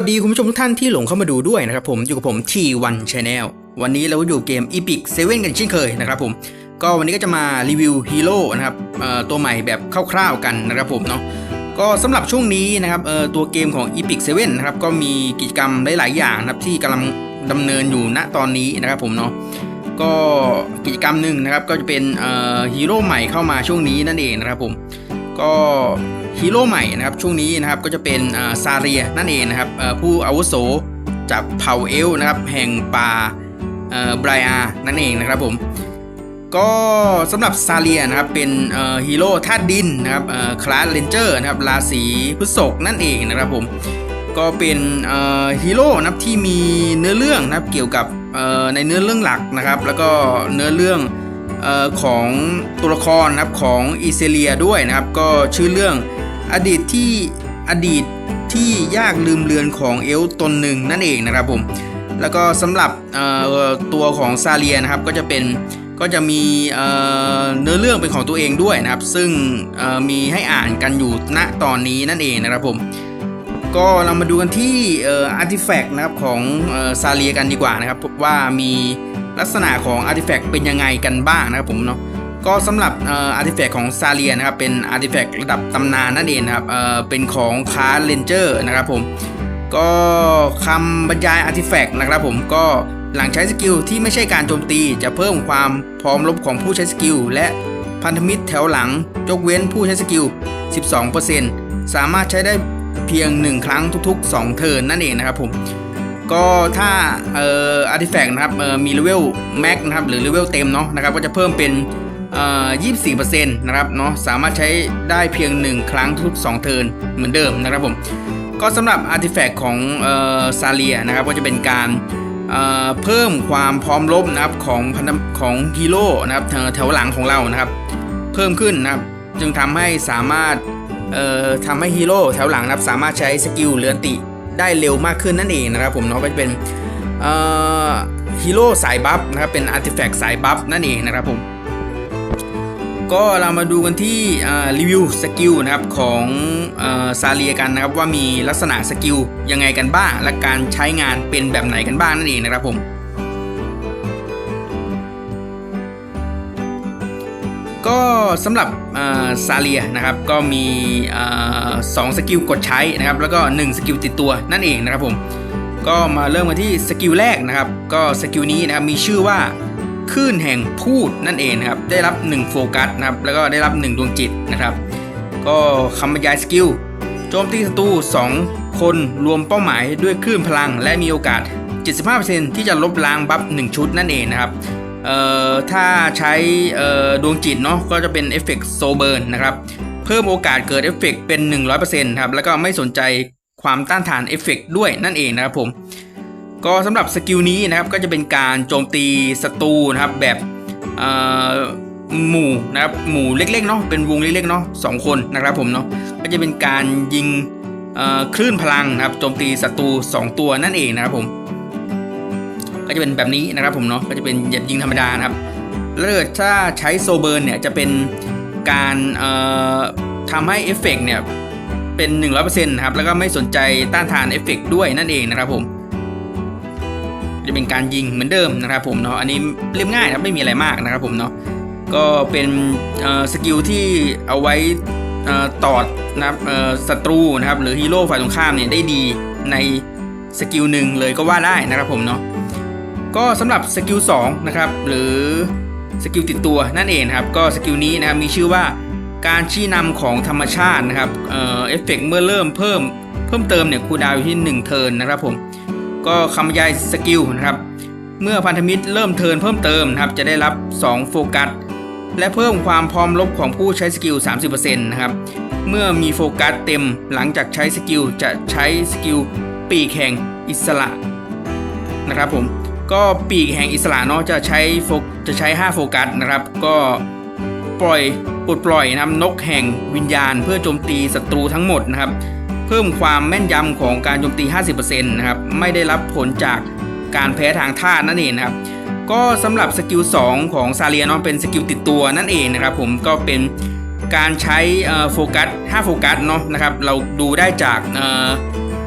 วัสดีคุณผู้ชมทุกท่านที่หลงเข้ามาดูด้วยนะครับผมอยู่กับผม T1 Channel วันนี้เราอยู่เกม Epic 7 กันเช่นเคยนะครับผมก็วันนี้ก็จะมารีวิวฮีโร่นะครับตัวใหม่แบบคร่าวๆกันนะครับผมเนาะก็สำหรับช่วงนี้นะครับตัวเกมของ Epic 7นะครับก็มีกิจกรรมหลายๆอย่างนะครับที่กำลังดำเนินอยู่ณตอนนี้นะครับผมเนาะก็กิจกรรมหนึ่งนะครับก็จะเป็นฮีโร่ใหม่เข้ามาช่วงนี้นั่นเองนะครับผมก็ ฮีโร่ใหม่นะครับช่วงนี้นะครับก็จะเป็นซาเรียนั่นเองนะครับผู้อาวุโสจากเผ่าเอลนะครับแห่งป่าไบรอานั่นเองนะครับผมก็สำหรับซาเรียนะครับเป็นฮีโร่ธาตุดินนะครับคลาสเลนเจอร์นะครับราศีพฤษภนั่นเองนะครับผมก็เป็นฮีโร่นะครับที่มีเนื้อเรื่องนะครับเกี่ยวกับในเนื้อเรื่องหลักนะครับ แล้วก็เนื้อเรื่องออของตัวละครนะครับของอิเซเลียด้วยนะครับ ก็ชื่อเรื่อง อดีตที่อดีตที่ยากลืมเลือนของเอลตนหนึ่งนั่นเองนะครับผมแล้วก็สำหรับตัวของซาเลียนะครับก็จะเป็นก็จะมีเนื้อเรื่องเป็นของตัวเองด้วยนะครับ ซึ่งมีให้อ่านกันอยู่ณตอนนี้นั่นเองนะครับผมก็เรามาดูกันที่อาร์ติแฟกต์นะครับของซาเลียกันดีกว่านะครับว่ามีลักษณะของอาร์ติแฟกต์เป็นยังไงกันบ้างนะครับผมเนาะ ก็สำหรับออาร์ติแฟกต์ของซาเลียนะครับเป็นอาร์ติแฟกต์ระดับตำนานนั่นเองนะครับเเป็นของคาร์เลนเจอร์นะครับผมก็คำบรรยายอาร์ติแฟกต์นะครับผมก็หลังใช้สกิลที่ไม่ใช่การโจมตีจะเพิ่มความพร้อมรบของผู้ใช้สกิล และพันธมิตรแถวหลังยกเว้นผู้ใช้สกิล 12%สามารถใช้ได้เพียง 1 ครั้งทุก ๆ 2 เทิร์นนั่นเองนะครับผมก็ถ้าเอ่ออาร์ติแฟกต์นะครับมีเลเวลแม็กนะครับหรือเลเวลเต็มเนาะนะครับก็จะเพิ่มเป็น 24%นะครับเนาะสามารถใช้ได้เพียง 1 ครั้งทุก 2 เทิร์นเหมือนเดิมนะครับผม ก็สำหรับอาร์ติแฟกต์ของซาเลียนะครับก็จะเป็นการเเพิ่มความพร้อมรบนะครับของพันธของฮีโร่นะครับแถวหลังของเรานะครับ เพิ่มขึ้นนะครับจึงทำให้สามารถทำให้ฮีโร่แถวหลังนะครับสามารถใช้สกิลเลือนติได้เร็วมากขึ้นนั่นเองนะครับผมเนาะก็จะเป็นฮีโร่สายบัฟนะครับเป็นอาร์ติแฟกต์สายบัฟนั่นเองนะครับผม ก็เรามาดูกันที่รีวิวสกิลนะครับของซาเลียกันนะครับว่ามีลักษณะสกิลยังไงกันบ้าง และการใช้งานเป็นแบบไหนกันบ้างนั่นเองนะครับผมก็สำหรับซาเลียนะครับก็มีสองสกิลกดใช้นะครับแล้วก็1สกิลติดตัวนั่นเองนะครับผมก็มาเริ่มกันที่สกิลแรกนะครับก็สกิลนี้นะครับมีชื่อว่า คลื่นแห่งพูดนั่นเองนะครับได้รับ 1 โฟกัสนะครับแล้วก็ได้รับ 1 ดวงจิตนะครับ ก็คำบรรยายสกิลโจมตีศัตรู2 คนรวมเป้าหมายด้วยคลื่นพลัง และมีโอกาส 75%ที่จะลบล้างบัฟ1ชุดนั่นเองนะครับเอ่อถ้าใช้ดวงจิตเนาะก็จะเป็นเอฟเฟกต์โซเบิร์นนะครับเพิ่มโอกาสเกิดเอฟเฟกต์เป็น 100%ครับแล้วก็ไม่สนใจความต้านทานเอฟเฟกต์ด้วยนั่นเองนะครับผม ก็สำหรับสกิลนี้นะครับก็จะเป็นการโจมตีศัตรูนะครับแบบหมู่นะครับหมู่เล็กๆเนาะเป็นวงเล็กๆเนาะสองคนนะครับผมเนาะก็จะเป็นการยิงคลื่นพลังนะครับโจมตีศัตรู2 ตัวนั่นเองนะครับผม ก็จะเป็นแบบนี้นะครับผมเนาะก็จะเป็นหยัดยิงธรรมดานะครับแล้วถ้าใช้โซเบิร์นเนี่ยจะเป็นการทำให้เอฟเฟกเนี่ยเป็น 100%นะครับแล้วก็ไม่สนใจต้านทานเอฟเฟกด้วยนั่นเองนะครับผม จะเป็นการยิงเหมือนเดิมนะครับผมเนาะอันนี้เรียบง่ายนะครับไม่มีอะไรมากนะครับผมเนาะก็เป็นสกิลที่เอาไว้ตอดนะครับศัตรูนะครับหรือฮีโร่ฝ่ายตรงข้ามเนี่ยได้ดีในสกิลหนึ่งเลยก็ว่าได้นะครับผมเนาะก็สำหรับสกิล2นะครับหรือสกิลติดตัวนั่นเองครับก็สกิลนี้นะครับมีชื่อว่าการชี้นำของธรรมชาตินะครับเอ่อเฟเฟกเมื่อเริ่มเพิ่มเพิ่มเติมเนี่ยคูดาวอยู่ที่ 1 เทิร์นนะครับผม ก็คำบรรยายสกิลนะครับ เมื่อพันธมิตรเริ่มเทิร์นเพิ่มเติมนะครับ จะได้รับ 2 โฟกัส และเพิ่มความพร้อมลบของผู้ใช้สกิล 30%นะครับ เมื่อมีโฟกัสเต็มหลังจากใช้สกิลจะใช้สกิลปีกแห่งอิสระนะครับผมก็ปีกแห่งอิสระเนาะจะใช้โฟกจะใช้ 5 โฟกัสนะครับ ก็ปล่อยปลดปล่อยนะนกแห่งวิญญาณ เพื่อโจมตีศัตรูทั้งหมดนะครับ เพิ่มความแม่นยำของการโจมตี 50%นะครับไม่ได้รับผลจากการแพ้ทางธาตุนั่นเองนะครับก็สำหรับสกิล2ของซาเลียเนาะเป็นสกิลติดตัวนั่นเองนะครับผมก็เป็นการใช้โฟกัส5โฟกัสเนาะนะครับเราดูได้จาก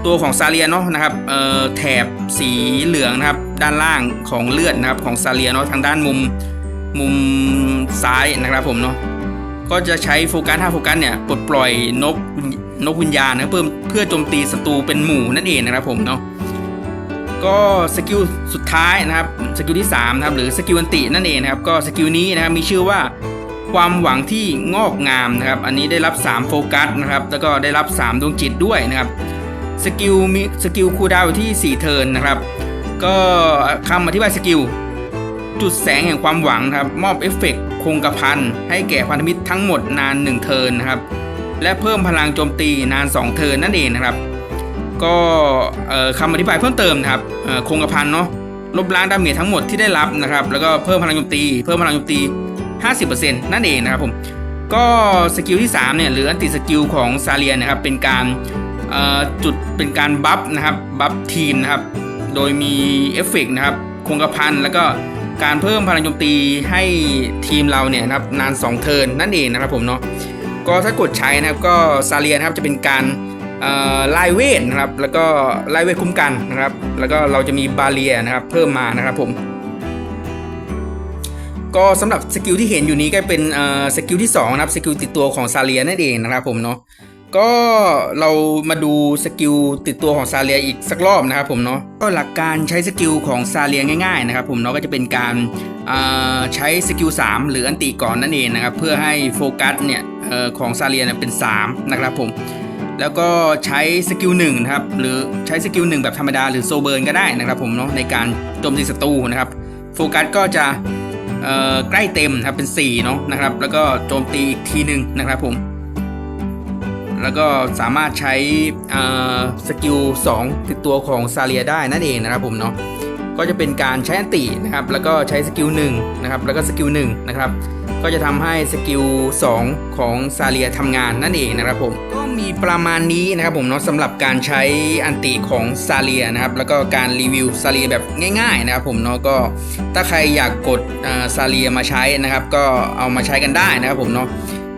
ตัวของซาเลียเนาะนะครับแถบสีเหลืองนะครับด้านล่างของเลือดนะครับของซาเลียเนาะทางด้านมุมมุมซ้ายนะครับผมเนาะก็จะใช้โฟกัส5โฟกัสเนี่ยปลดปล่อยนก นกวิญญาณนะเพื่อเพื่อโจมตีศัตรูเป็นหมู่นั่นเองนะครับผมเนาะก็สกิลสุดท้ายนะครับสกิลที่3นะครับหรือสกิลอันตินั่นเองนะครับก็สกิลนี้นะครับมีชื่อว่าความหวังที่งอกงามนะครับอันนี้ได้รับ 3 โฟกัสนะครับแล้วก็ได้รับ 3 ดวงจิตด้วยนะครับสกิลมีสกิลคูดาวที่4เทิร์นนะครับก็คำอธิบายสกิลจุดแสงแห่งความหวังนะครับมอบเอฟเฟกต์คงกระพันให้แก่พันธมิตรทั้งหมดนาน 1 เทิร์นนะครับ และเพิ่มพลังโจมตีนาน 2 เทิร์นนั่นเองนะครับ ก็เอ่อคำอธิบายเพิ่มเติมนะครับคงกระพันเนาะลบล้างดาเมจทั้งหมดที่ได้รับนะครับ แล้วก็เพิ่มพลังโจมตี เพิ่มพลังโจมตี 50%นั่นเองนะครับผมก็สกิลที่3เนี่ยหรืออันติสกิลของซาเลียนะครับเป็นการจุดเป็นการบัฟนะครับบัฟทีมนะครับโดยมีเอฟเฟกต์นะครับคงกระพันแล้วก็การเพิ่มพลังโจมตีให้ทีมเราเนี่ยนะครับนาน 2 เทิร์นนั่นเองนะครับผมเนาะ ก็ถ้ากดใช้นะครับก็ซาเลียนะครับจะเป็นการไล่เวทนะครับแล้วก็ไล่เวทคุ้มกันนะครับ แล้วก็เราจะมีบาเรียนะครับเพิ่มมานะครับผมก็สำหรับสกิลที่เห็นอยู่นี้ก็เป็นสกิลที่2นะครับสกิลติดตัวของซาเลียนั่นเองนะครับผมเนาะก็เรามาดูสกิลติดตัวของซาเลียอีกสักรอบนะครับผมเนาะก็หลักการใช้สกิลของซาเลียง่ายๆนะครับผมเนาะก็จะเป็นการใช้สกิล3หรืออันติก่อนนั่นเองนะครับเพื่อให้โฟกัสเนี่ย ของซาเลียเนี่ยเป็น 3 นะครับผม แล้วก็ใช้สกิลหนึ่งนะครับ หรือใช้สกิลหนึ่งแบบธรรมดาหรือโซเบิร์นก็ได้นะครับผมเนาะในการโจมตีศัตรูนะครับ โฟกัสก็จะใกล้เต็มครับเป็น4เนาะนะครับ แล้วก็โจมตีอีกทีหนึ่งนะครับผม แล้วก็สามารถใช้สกิล2ติดตัวของซาเลียได้นั่นเองนะครับผมเนาะก็จะเป็นการใช้อันตินะครับ แล้วก็ใช้สกิล1นะครับ แล้วก็สกิล1นะครับ ก็จะทำให้สกิล 2 ของซาเลียทำงานนั่นเองนะครับผมก็มีประมาณนี้นะครับผมเนาะสำหรับการใช้อันติของซาเลียนะครับแล้วก็การรีวิวซาเลียแบบง่ายๆนะครับผมเนาะก็ถ้าใครอยากกดซาเลียมาใช้นะครับ ก็เอามาใช้กันได้นะครับผมเนาะ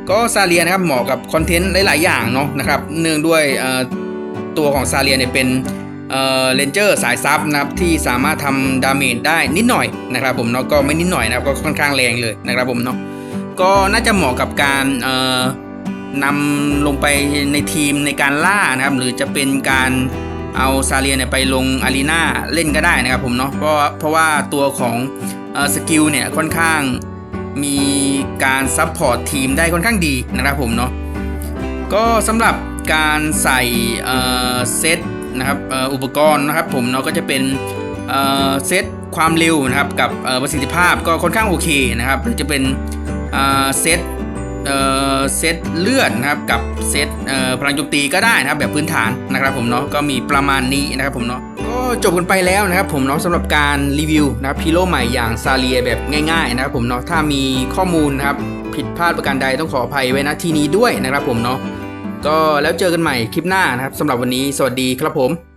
ก็ซาเลียนะครับเหมาะกับคอนเทนต์หลายๆอย่างเนาะนะครับเนื่องด้วยตัวของซาเลียเนี่ยเป็นเออเลนเจอร์สายซับนะครับที่สามารถทำดาเมจได้นิดหน่อยนะครับผมเนาะก็ไม่นิดหน่อยนะครับก็ค่อนข้างแรงเลยนะครับผมเนาะ ก็น่าจะเหมาะกับการเอ่อนำลงไปในทีมในการล่านะครับ หรือจะเป็นการเอาซาเลียเนี่ยไปลงอารีนาเล่นก็ได้นะครับผมเนาะเพราะเพราะว่าตัวของอสกิลเนี่ยค่อนข้างมีการซัพพอร์ตทีมได้ค่อนข้างดีนะครับผมเนาะก็สำหรับการใส่เซตนะครับอ,อุปกรณ์นะครับผมเนาะก็จะเป็นเซตความเร็วนะครับกับประสิทธิภาพก็ค่อนข้างโอเคนะครับหรือจะเป็น เซตเอ่อเซตเลือดนะครับกับเซตพลังโจมตีก็ได้นะครับแบบพื้นฐานนะครับผมเนาะก็มีประมาณนี้นะครับผมเนาะก็จบกันไปแล้วนะครับผมเนาะสำหรับการรีวิวนะครับฮีโร่ใหม่อย่างซาเลียแบบง่ายๆนะครับผมเนาะถ้ามีข้อมูลนะครับผิดพลาดประการใดต้องขออภัยไว้ณที่นี้ด้วยนะครับผมเนาะก็แล้วเจอกันใหม่คลิปหน้านะครับสำหรับวันนี้สวัสดีครับผม